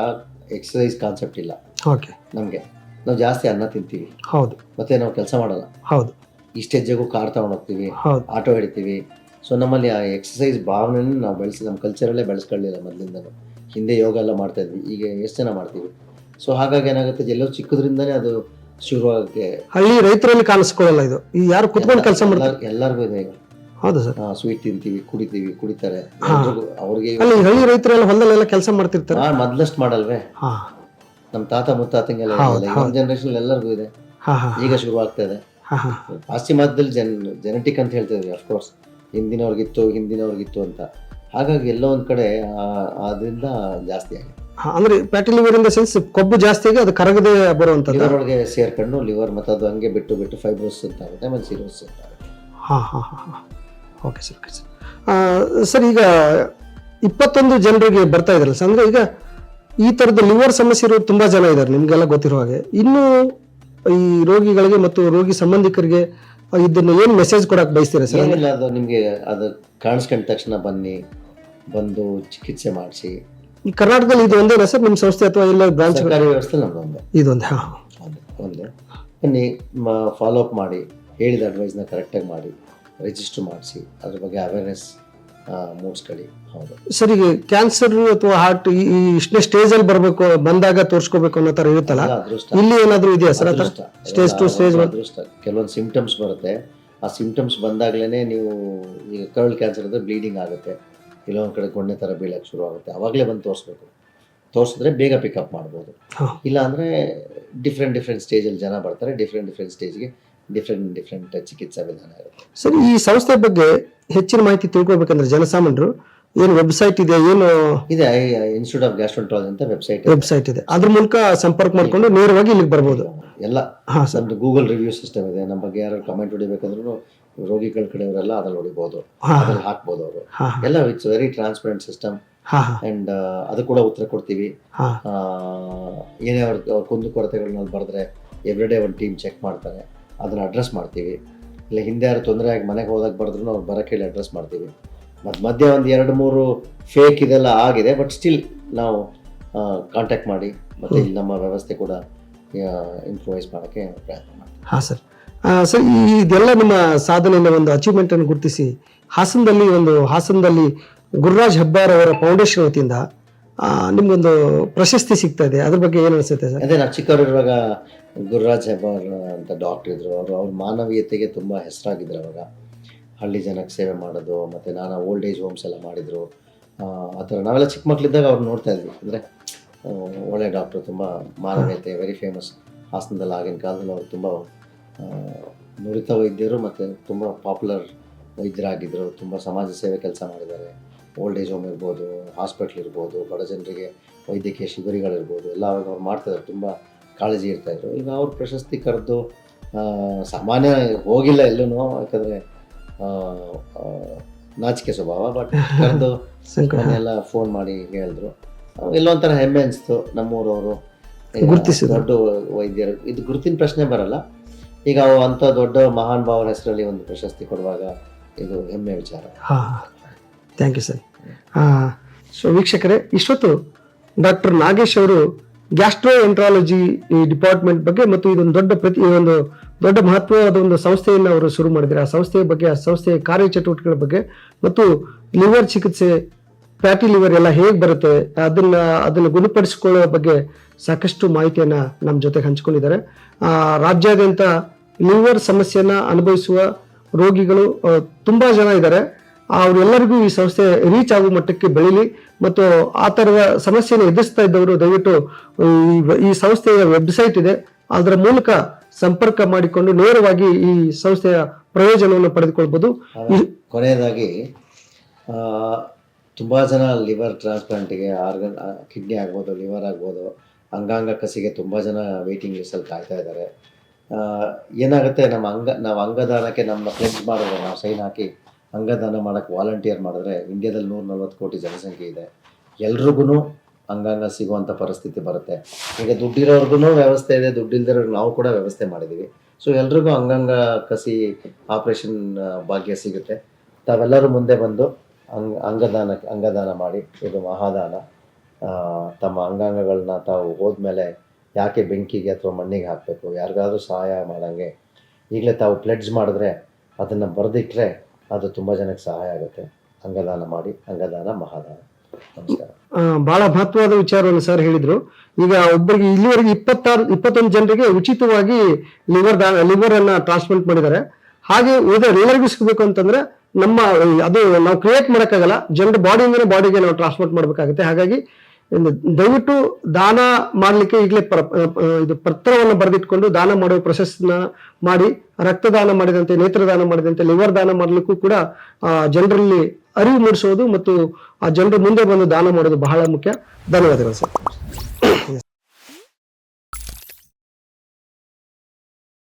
ಎಕ್ಸಸೈಸ್ ಕಾನ್ಸೆಪ್ಟ್ ಇಲ್ಲ. ಓಕೆ ನಮಗೆ. ನಾವು ಜಾಸ್ತಿ ಅನ್ನ ತಿಂತೀವಿ. ಹೌದು. ಮತ್ತೆ ನಾವು ಕೆಲಸ ಮಾಡಲ್ಲ. ಹೌದು. ಇಷ್ಟು ಹೆಜ್ಜೆಗೂ ಕಾರ್ ತಗೊಂಡು ಹೋಗ್ತೀವಿ ಆಟೋ ಹಿಡಿತೀವಿ. ಸೊ ನಮ್ಮಲ್ಲಿ ಆ ಎಕ್ಸಸೈಸ್ ಭಾವನೆನ ನಾವು ಬೆಳೆಸಿ ನಮ್ಮ ಕಲ್ಚರಲ್ಲೇ ಬೆಳೆಸ್ಕೊಳ್ಳಿಲ್ಲ ಮೊದಲಿಂದ ಹಿಂದೆ ಯೋಗ ಎಲ್ಲ ಮಾಡ್ತಾ ಇದ್ವಿ ಈಗ ಎಷ್ಟು ಜನ ಮಾಡ್ತೀವಿ? ಸೊ ಹಾಗಾಗಿ ಏನಾಗುತ್ತೆ ಎಲ್ಲೋ ಚಿಕ್ಕದ್ರಿಂದನೇ ಅದು ಶುರುವಾಗಕ್ಕೆ ಹಳ್ಳಿ ರೈತರಲ್ಲಿ ಕಾಣಿಸ್ಕೊಳ್ಳಲ್ಲ ಇದು. ಈ ಯಾರು ಕುತ್ಕೊಂಡು ಕೆಲಸ ಮಾಡ್ತಾರೆ? ಎಲ್ಲಾರ್- ಎಲ್ಲರಿಗೂ ಇದೆ ಈಗ. ಹೌದು ಸರ್? ಸ್ವೀಟ್ ತಿಂತೀವಿ ಕುಡಿತೀವಿ ಕುಡಿತಾರೆ. ಎಲ್ರಿಗೂ ಅವ್ರಿಗೆ ಅಲ್ಲಿ ಹಳ್ಳಿ ರೈತರೆಲ್ಲ ಹೊಲದಲ್ಲೆಲ್ಲ ಕೆಲಸ ಮಾಡ್ತಿರ್ತಾರೆ? ಆ ಮೊದ್ಲಷ್ಟು ಮಾಡಲ್ವೇ? ಹಾ. ನಮ್ಮ ತಾತ ಮುತ್ತಾತಂಗೆಲ್ಲ ನಮ್ಮ ಜನರೇಷನ್ ಎಲ್ಲರಿಗೂ ಇದೆ. ಹಾ ಹಾ ಈಗ ಶುರುವಾಗ್ತಾ ಆಗ್ತಾ ಇದೆ. ಹಾ ಹಾ. ಪಾಶ್ಚಿಮಾತ್ಯದಲ್ಲಿ ಜನ್ ಜೆನೆಟಿಕ್ ಅಂತ ಹೇಳ್ತಿದ್ವಿ ಅಫ್ಕೋರ್ಸ್ ಹಿಂದಿನವ್ರಿಗಿತ್ತು ಹಿಂದಿನವ್ರಿಗಿತ್ತು ಅಂತ. ಹಾಗಾಗಿ ಎಲ್ಲೋ ಒಂದ್ ಕಡೆ ಆ- ಅದರಿಂದ ಜಾಸ್ತಿ ಆಗಿದೆ. ಅಂದ್ರೆ fatty liver in the sense ಕೊಬ್ಬು ಜಾಸ್ತಿ ಆಗಿ ಅದು ಕರಗದೆ ಬರುವಂತದ್ದು ಲಿವರ್ ಒಳಗೆ ಸೇರ್ಕೊಂಡು ಲಿವರ್ ಮತ್ತು ಅದು ಹಂಗೆ ಬಿಟ್ಟು ಬಿಟ್ಟು ಫೈಬ್ರೋಸ್ ಅಂತ ಆಗುತ್ತೆ ಆಮೇಲೆ ಸಿರೋಸ್ ಅಂತ ಆಗುತ್ತೆ ಹಾ ಹಾ ಹಾಂ. ಹಾ okay sir okay sir sir ಈಗ ಇಪ್ಪತ್ತೊಂದು ಜನರಿಗೆ ಬರ್ತಾ ಇದ್ರಲ್ಲ ಸರ್ ಅಂದ್ರೆ ಈಗ ಈ ಥರದ ಲಿವರ್ ಸಮಸ್ಯೆ ಇರೋರು ತುಂಬಾ ಜನ ಇದ್ದಾರೆ ನಿಮಗೆಲ್ಲ ಗೊತ್ತಿರೋ ಹಾಗೆ. ಇನ್ನು ಈ ರೋಗಿಗಳಿಗೆ ಮತ್ತು ರೋಗಿ ಸಂಬಂಧಿಕರಿಗೆ ಇದನ್ನ ಏನು ಮೆಸೇಜ್ ಕೊಡಕ್ ಬಯಸ್ತೀರಾ ಸರ್ ಏನಿಲ್ಲ ಅದು ನಿಮಗೆ ಅದು ಕಾಣಿಸ್ಕೊಂಡ ತಕ್ಷಣ ಬನ್ನಿ ಬಂದು ಚಿಕಿತ್ಸೆ ಮಾಡಿಸಿ. ಈ ಕರ್ನಾಟಕದಲ್ಲಿ ಇದು ಒಂದೇ ಸರ್ ನಿಮ್ಮ ಸಂಸ್ಥೆ ಅಥವಾ ಎಲ್ಲ ಬ್ರಾಂಚ್ ಸರ್ಕಾರಿ ವ್ಯವಸ್ಥೆ ನಮ್ದು ಒಂದೇ. ಇದೊಂದು ಹಾ. ಒಂದೇ ಒಂದೇ. ಬನ್ನಿ ಫಾಲೋ ಅಪ್ ಮಾಡಿ ಹೇಳಿದ ಅಡ್ವೈಸ್ನ ಕರೆಕ್ಟಾಗಿ ಮಾಡಿ ರಿಜಿಸ್ಟರ್ ಮಾಡಿಸಿ ಅದ್ರ ಬಗ್ಗೆ ಅವೇರ್ನೆಸ್ ಮೂಡಿಸ್ಕೊಳ್ಳಿ. ಹೌದು. ಸರ್ ಈಗ ಕ್ಯಾನ್ಸರ್ ಅಥವಾ ಹಾರ್ಟ್ ಈ ಇಷ್ಟನೇ ಸ್ಟೇಜ್ ಅಲ್ಲಿ ಬರಬೇಕು ಬಂದಾಗ ತೋರಿಸ್ಕೋಬೇಕು ಅನ್ನೋ ಥರ ಇರುತ್ತಲ್ಲ? ಅದೃಷ್ಟ. ಇಲ್ಲಿ ಏನಾದರೂ ಇದೆಯಾ ಸರ್ ಅದೃಷ್ಟ. ಸ್ಟೇಜ್ ಟು ಸ್ಟೇಜ್ ಅದೃಷ್ಟ. ಕೆಲವೊಂದು ಸಿಂಪ್ಟಮ್ಸ್ ಬರುತ್ತೆ. ಆ ಸಿಂಪ್ಟಮ್ಸ್ ಬಂದಾಗಲೇ ನೀವು ಈಗ ಕರ್ಲ್ ಕ್ಯಾನ್ಸರ್ ಅಂದರೆ ಬ್ಲೀಡಿಂಗ್ ಆಗುತ್ತೆ. ಕೆಲವೊಂದು ಕಡೆ ಗೊಣ್ಣೆ ಥರ ಬೀಳಕ್ಕೆ ಶುರು ಆಗುತ್ತೆ. ಆವಾಗಲೇ ಬಂದು ತೋರಿಸ್ಬೇಕು. ತೋರಿಸಿದ್ರೆ ಬೇಗ ಪಿಕಪ್ ಮಾಡ್ಬೋದು. ಇಲ್ಲಾಂದರೆ ಇಲ್ಲ ಅಂದರೆ ಡಿಫ್ರೆಂಟ್ ಡಿಫ್ರೆಂಟ್ ಸ್ಟೇಜಲ್ಲಿ ಜನ ಬರ್ತಾರೆ. ಡಿಫ್ರೆಂಟ್ ಡಿಫ್ರೆಂಟ್ ಸ್ಟೇಜ್ಗೆ ಡಿಫ್ರೆಂಟ್ ಡಿಫ್ರೆಂಟ್ ಚಿಕಿತ್ಸಾ ವಿಧಾನ ಇರುತ್ತೆ. ಸರಿ ಈ ಸಂಸ್ಥೆ ಬಗ್ಗೆ ಹೆಚ್ಚಿನ ಮಾಹಿತಿ ತಿಳ್ಕೊಬೇಕಂದ್ರೆ ಜನಸಾಮಾನ್ಯರು ಏನು ವೆಬ್ಸೈಟ್ ಇದೆ ಏನು? ಇದೆ ಇನ್ಸ್ಟಿಟ್ಯೂಟ್ ಆಫ್ ಗ್ಯಾಸ್ಟ್ರೋಂಟ್ರಾಲಜಿ ಅಂತ ವೆಬ್ಸೈಟ್ ವೆಬ್ಸೈಟ್ ಇದೆ. ಅದ್ರ ಮೂಲಕ ಸಂಪರ್ಕ ಮಾಡಿಕೊಂಡು ನೇರವಾಗಿ ಇಲ್ಲಿಗೆ ಬರ್ಬೋದು. ಎಲ್ಲ ನಮ್ಮದು ಗೂಗಲ್ ರಿವ್ಯೂ ಸಿಸ್ಟಮ್ ಇದೆ. ನಮ್ಮ ಬಗ್ಗೆ ಯಾರು ಕಮೆಂಟ್ ಹೊಡಿಬೇಕಂದ್ರೂ ರೋಗಿಗಳ ಕಡೆಯವರೆಲ್ಲ ಅದ್ರಲ್ಲಿ ಹೊಡಿಬೋದು ಅದ್ರಲ್ಲಿ ಹಾಕ್ಬೋದು ಅವರು. ಎಲ್ಲ it's very transparent system and ಅದು ಕೂಡ ಉತ್ತರ ಕೊಡ್ತೀವಿ. ಏನೇ ಅವ್ರ ಅವ್ರ ಕುಂದು ಕೊರತೆಗಳನ್ನ ಬರೆದ್ರೆ ಎವ್ರಿ ಡೇ ಒಂದು ಟೀಮ್ ಚೆಕ್ ಮಾಡ್ತಾರೆ. ಅದನ್ನ ಅಡ್ರೆಸ್ ಮಾಡ್ತೀವಿ. ಇಲ್ಲ ಹಿಂದೆ ಯಾರು ತೊಂದರೆ ಆಗಿ ಮನೆಗೆ ಹೋದಾಗ ಬರೆದ್ರು ಅವ್ರು ಬರೋಕ್ಕೆ ಹೇಳಿ ಅಡ್ರೆಸ್ ಮಾಡ್ತೀವಿ. ಮತ್ತು ಮಧ್ಯೆ ಒಂದು ಎರಡು ಮೂರು ಫೇಕ್ ಇದೆಲ್ಲ ಆಗಿದೆ ಬಟ್ ಸ್ಟಿಲ್ ನಾವು ಕಾಂಟ್ಯಾಕ್ಟ್ ಮಾಡಿ. ಮತ್ತು ಇಲ್ಲಿ ನಮ್ಮ ವ್ಯವಸ್ಥೆ ಕೂಡ ಇಂಪ್ರೂವೈಸ್ ಮಾಡೋಕ್ಕೆ ಪ್ರಯತ್ನ ಮಾಡ್ತೀವಿ ಹಾ ಸರ್. ಸರ್ ಈ ಇದೆಲ್ಲ ನಿಮ್ಮ ಸಾಧನೆಯ ಒಂದು ಅಚೀವ್ಮೆಂಟ್ ಅನ್ನು ಗುರುತಿಸಿ ಹಾಸನದಲ್ಲಿ ಒಂದು ಹಾಸನದಲ್ಲಿ ಗುರುರಾಜ್ ಹೆಬ್ಬಾರ್ ಅವರ ಫೌಂಡೇಶನ್ ವತಿಯಿಂದ ನಿಮ್ಗೊಂದು ಪ್ರಶಸ್ತಿ ಸಿಗ್ತಾ ಇದೆ. ಅದ್ರ ಬಗ್ಗೆ ಏನು ಅನಿಸುತ್ತೆ ಸರ್? ಅದೇ ನಾವು ಚಿಕ್ಕವರಿರುವಾಗ ಗುರುರಾಜ್ ಹೆಬ್ಬಾರ್ ಅಂತ ಡಾಕ್ಟರ್ ಇದ್ರು. ಅವರು ಅವ್ರ ಮಾನವೀಯತೆಗೆ ತುಂಬ ಹೆಸರಾಗಿದ್ರು ಅವಾಗ. ಹಳ್ಳಿ ಜನಕ್ಕೆ ಸೇವೆ ಮಾಡೋದು ಮತ್ತು ನಾನಾ ಓಲ್ಡ್ ಏಜ್ ಹೋಮ್ಸ್ ಎಲ್ಲ ಮಾಡಿದರು. ಆ ಥರ ನಾವೆಲ್ಲ ಚಿಕ್ಕ ಮಕ್ಕಳಿದ್ದಾಗ ಅವ್ರು ನೋಡ್ತಾ ಇದ್ವಿ. ಅಂದರೆ ಒಳ್ಳೆ ಡಾಕ್ಟ್ರು ತುಂಬ ಮಾನವೀಯತೆ ವೆರಿ ಫೇಮಸ್ ಹಾಸನದಲ್ಲಿ ಆಗಿನ ಕಾಲದಲ್ಲಿ ಅವರು ತುಂಬ ನುರಿತ ವೈದ್ಯರು ಮತ್ತು ತುಂಬ ಪಾಪ್ಯುಲರ್ ವೈದ್ಯರಾಗಿದ್ದರು ತುಂಬ ಸಮಾಜ ಸೇವೆ ಕೆಲಸ ಮಾಡಿದ್ದಾರೆ. ಓಲ್ಡ್ ಏಜ್ ಹೋಮ್ ಇರ್ಬೋದು ಹಾಸ್ಪಿಟ್ಲ್ ಇರ್ಬೋದು ಬಡ ಜನರಿಗೆ ವೈದ್ಯಕೀಯ ಶಿಬಿರಗಳಿರ್ಬೋದು ಎಲ್ಲ ಅವಾಗ ಅವ್ರು ಮಾಡ್ತಾಯಿದ್ರು ತುಂಬ ಕಾಳಜಿ ಇರ್ತಾಯಿದ್ರು ಈಗ ಅವ್ರ ಪ್ರಶಸ್ತಿ ಕರೆದು ಸಾಮಾನ್ಯ ಹೋಗಿಲ್ಲ ಎಲ್ಲೂ ಯಾಕಂದರೆ ನಾಚಿಕೆ ಸ್ವಭಾವ ಬಟ್ ಕರೆದು ಎಲ್ಲ ಫೋನ್ ಮಾಡಿ ಹೇಳಿದ್ರು. ಎಲ್ಲೋ ಒಂಥರ ಹೆಮ್ಮೆ ಅನಿಸ್ತು ನಮ್ಮೂರವರು. ಗುರುತಿಸಿ. ದೊಡ್ಡ ವೈದ್ಯರು. ಇದು ಗುರುತಿನ ಪ್ರಶ್ನೆ ಬರಲ್ಲ. ಈಗ ಅವು ಅಂಥ ದೊಡ್ಡ ಮಹಾನ್ ಭಾವನ ಹೆಸರಲ್ಲಿ ಒಂದು ಪ್ರಶಸ್ತಿ ಕೊಡುವಾಗ ಇದು ಹೆಮ್ಮೆ ವಿಚಾರ. ಹಾಂ ಥ್ಯಾಂಕ್ ಯು ಸರ್ ಸೊ ವೀಕ್ಷಕರೇ ಇಷ್ಟೊತ್ತು ಡಾಕ್ಟರ್ ನಾಗೇಶ್ ಅವರು ಗ್ಯಾಸ್ಟ್ರೋ ಎಂಟ್ರಾಲಜಿ ಡಿಪಾರ್ಟ್ಮೆಂಟ್ ಬಗ್ಗೆ ಮತ್ತು ಇದೊಂದು ದೊಡ್ಡ ಪ್ರತಿ ಒಂದು ದೊಡ್ಡ ಮಹತ್ವವಾದ ಒಂದು ಸಂಸ್ಥೆಯನ್ನು ಅವರು ಶುರು ಮಾಡಿದ್ದಾರೆ. ಆ ಸಂಸ್ಥೆಯ ಬಗ್ಗೆ ಆ ಸಂಸ್ಥೆಯ ಕಾರ್ಯಚಟುವಟಿಕೆಗಳ ಬಗ್ಗೆ ಮತ್ತು ಲಿವರ್ ಚಿಕಿತ್ಸೆ ಫ್ಯಾಟಿ ಲಿವರ್ ಎಲ್ಲ ಹೇಗೆ ಬರುತ್ತೆ, ಅದನ್ನ, ಅದನ್ನು ಗುಣಪಡಿಸಿಕೊಳ್ಳುವ ಬಗ್ಗೆ ಸಾಕಷ್ಟು ಮಾಹಿತಿಯನ್ನ ನಮ್ಮ ಜೊತೆಗೆ ಹಂಚಿಕೊಂಡಿದ್ದಾರೆ. ರಾಜ್ಯಾದ್ಯಂತ ಲಿವರ್ ಸಮಸ್ಯೆಯನ್ನ ಅನುಭವಿಸುವ ರೋಗಿಗಳು ತುಂಬಾ ಜನ ಇದ್ದಾರೆ. ಅವರೆಲ್ಲರಿಗೂ ಈ ಸಂಸ್ಥೆ ರೀಚ್ ಆಗುವ ಮಟ್ಟಕ್ಕೆ ಬೆಳೀಲಿ ಮತ್ತು ಆ ಥರದ ಸಮಸ್ಯೆಯನ್ನು ಎದುರಿಸ್ತಾ ಇದ್ದವರು ದಯವಿಟ್ಟು, ಈ ಸಂಸ್ಥೆಯ ವೆಬ್ಸೈಟ್ ಇದೆ. ಅದರ ಮೂಲಕ ಸಂಪರ್ಕ ಮಾಡಿಕೊಂಡು ನೇರವಾಗಿ ಈ ಸಂಸ್ಥೆಯ ಪ್ರಯೋಜನವನ್ನು ಪಡೆದುಕೊಳ್ಬಹುದು ಕೊನೆಯದಾಗಿ ತುಂಬ ಜನ ಲಿವರ್ ಟ್ರಾನ್ಸ್ಪ್ಲಾಂಟಿಗೆ ಆರ್ಗನ್ ಕಿಡ್ನಿ ಆಗ್ಬೋದು, ಲಿವರ್ ಆಗ್ಬೋದು, ಅಂಗಾಂಗ ಕಸಿಗೆ ತುಂಬ ಜನ ವೇಟಿಂಗ್ ಲಿಸ್ಟಲ್ಲಿ ಕಾಯ್ತಾ ಇದ್ದಾರೆ. ಏನಾಗುತ್ತೆ, ನಮ್ಮ ಅಂಗ, ನಾವು ಅಂಗದಾನಕ್ಕೆ ನಮ್ಮ ಫ್ರೆಂಡ್ಸ್ ಮಾಡಿದ್ರೆ, ನಾವು ಸೈನ್ ಹಾಕಿ ಅಂಗದಾನ ಮಾಡೋಕ್ಕೆ ವಾಲಂಟಿಯರ್ ಮಾಡಿದ್ರೆ ಇಂಡಿಯಾದಲ್ಲಿ ನೂರ ನಲ್ವತ್ತು ಕೋಟಿ ಜನಸಂಖ್ಯೆ ಇದೆ. ಎಲ್ರಿಗೂ ಅಂಗಾಂಗ ಸಿಗುವಂಥ ಪರಿಸ್ಥಿತಿ ಬರುತ್ತೆ. ಈಗ ದುಡ್ಡಿರೋರ್ಗು ವ್ಯವಸ್ಥೆ ಇದೆ, ದುಡ್ಡಿಲ್ದಿರೋರ್ಗೆ ನಾವು ಕೂಡ ವ್ಯವಸ್ಥೆ ಮಾಡಿದ್ದೀವಿ ಸೊ ಎಲ್ರಿಗೂ ಅಂಗಾಂಗ ಕಸಿ ಆಪ್ರೇಷನ್ ಭಾಗ್ಯ ಸಿಗುತ್ತೆ. ತಾವೆಲ್ಲರೂ ಮುಂದೆ ಬಂದು ಅಂಗ ಅಂಗದಾನ ಅಂಗದಾನ ಮಾಡಿ, ಇದು ಮಹಾದಾನ. ತಮ್ಮ ಅಂಗಾಂಗಗಳನ್ನ ತಾವು ಹೋದ್ಮೇಲೆ ಯಾಕೆ ಬೆಂಕಿಗೆ ಅಥವಾ ಮಣ್ಣಿಗೆ ಹಾಕಬೇಕು? ಯಾರಿಗಾದ್ರೂ ಸಹಾಯ ಮಾಡಂಗೆ. ಈಗಲೇ ತಾವು ಪ್ಲೆಡ್ಜ್ ಮಾಡಿದ್ರೆ ಅದನ್ನು ಬರೆದಿಟ್ಟರೆ ಅದು ತುಂಬ ಜನಕ್ಕೆ ಸಹಾಯ ಆಗುತ್ತೆ. ಅಂಗದಾನ ಮಾಡಿ, ಅಂಗದಾನ, ಮಹಾದಾನ. ನಮಸ್ಕಾರ. ಬಹಳ ಮಹತ್ವವಾದ ವಿಚಾರವನ್ನು ಸರ್ ಹೇಳಿದ್ರು. ಈಗ ಒಬ್ಬರಿಗೆ ಇಲ್ಲಿವರೆಗೆ ಇಪ್ಪತ್ತಾರು, ಇಪ್ಪತ್ತೊಂದು ಜನರಿಗೆ ಉಚಿತವಾಗಿ ಲಿವರ್ ಲಿವರ್ ಅನ್ನ ಟ್ರಾನ್ಸ್ಪ್ಲಾಂಟ್ ಮಾಡಿದ್ದಾರೆ. ಹಾಗೆ ಉಳಿದ ಎಲ್ಲರಿಗೂ ಸಿಗಬೇಕು ಅಂತಂದ್ರೆ ನಮ್ಮ, ಅದು ನಾವು ಕ್ರಿಯೇಟ್ ಮಾಡೋಕ್ಕಾಗಲ್ಲ. ಜನರ ಬಾಡಿಯಿಂದ ಬಾಡಿಗೆ ನಾವು ಟ್ರಾನ್ಸ್ಪೋರ್ಟ್ ಮಾಡಬೇಕಾಗುತ್ತೆ. ಹಾಗಾಗಿ ದಯವಿಟ್ಟು ದಾನ ಮಾಡಲಿಕ್ಕೆ ಈಗಲೇ ಇದು ಪತ್ರವನ್ನು ಬರೆದಿಟ್ಕೊಂಡು ದಾನ ಮಾಡುವ ಪ್ರೊಸೆಸ್ನ ಮಾಡಿ, ರಕ್ತದಾನ ಮಾಡಿದಂತೆ, ನೇತ್ರದಾನ ಮಾಡಿದಂತೆ ಲಿವರ್ ದಾನ ಮಾಡಲಿಕ್ಕೂ ಕೂಡ ಜನರಲ್ಲಿ ಅರಿವು ಮೂಡಿಸೋದು ಮತ್ತು ಆ ಜನರು ಮುಂದೆ ಬಂದು ದಾನ ಮಾಡೋದು ಬಹಳ ಮುಖ್ಯ. ಧನ್ಯವಾದಗಳು ಸರ್.